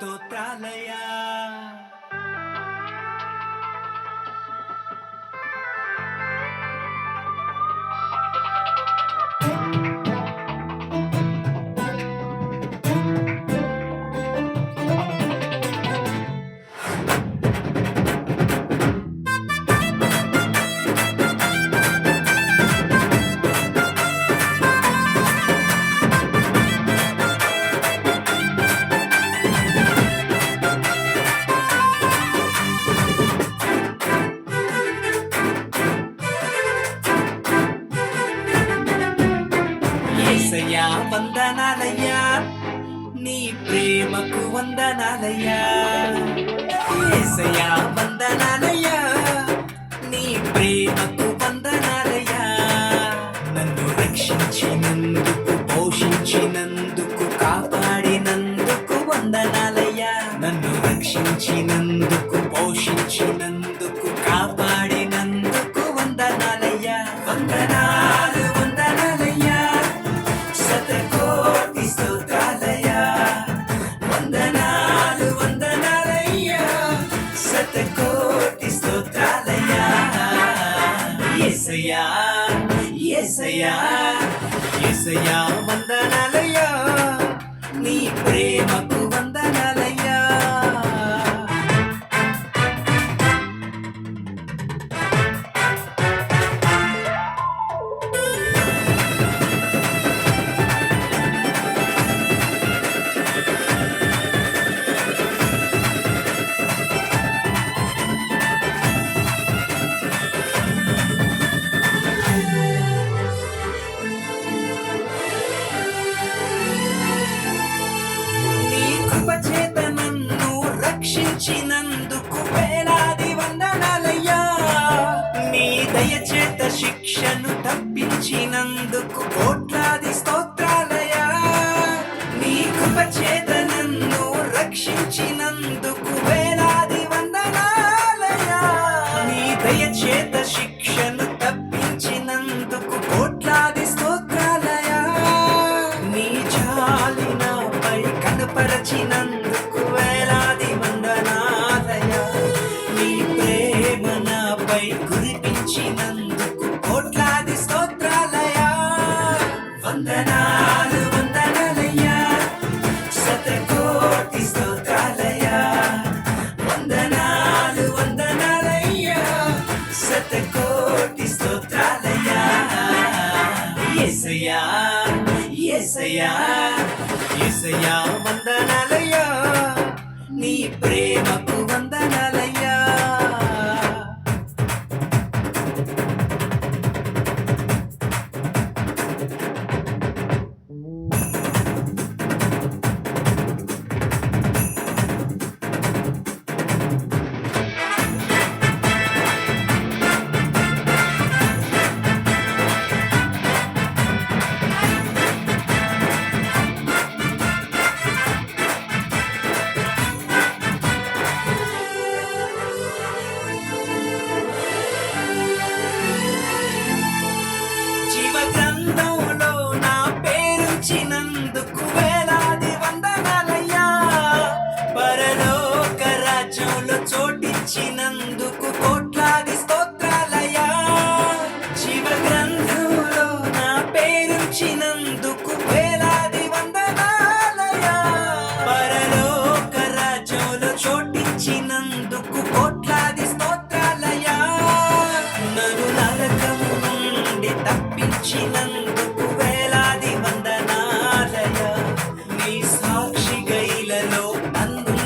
స్తోత్రాలయా ఏసయ్యా వందనాలయ్యా. నీ ప్రేమకు వందనాలయ్యా. ఏసయ్యా వందనాలయ్యా. నీ ప్రేమకు యేసయ్యా యేసయ్యా వందనాలయ్యా. నీ ప్రేమకు రక్షించినందుకు వేలాది వందనాలయ్యా. నీ దయచేత శిక్షను తప్పించినందుకు కోట్లాది స్తోత్రాలయ్యా. నీ కృపచేత నన్ను రక్షించినందుకు వేలాది వందనాలయ్యా. నీ దయచేత శిక్షను తప్పించినందుకు కోట్లాది స్తోత్రాలయ్యా. నీ జాలి నాపై కనపరచినందుకు కోటి స్తోత్రాలయ్యా ఎసయ్యా ఎసయ్యా ఎసయ్యా వందన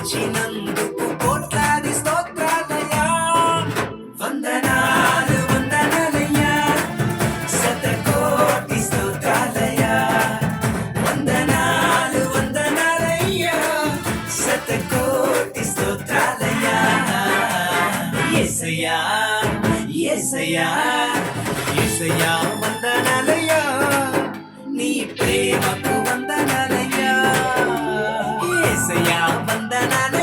అందించినందుకు కోట్లాది స్తోత్రాలయ వందనాలు వందనాలయ్యా. శతకోటి స్తోత్రాలయ వందనాలు వందనాలయ్యా. శతకోటి స్తోత్రాలయ యేసయ్యా యేసయ్యా యేసయ్యా వందనాలయ్యా. నీ ప్రేమకు వందనాలయ్యా. ஆசையா வந்த நான்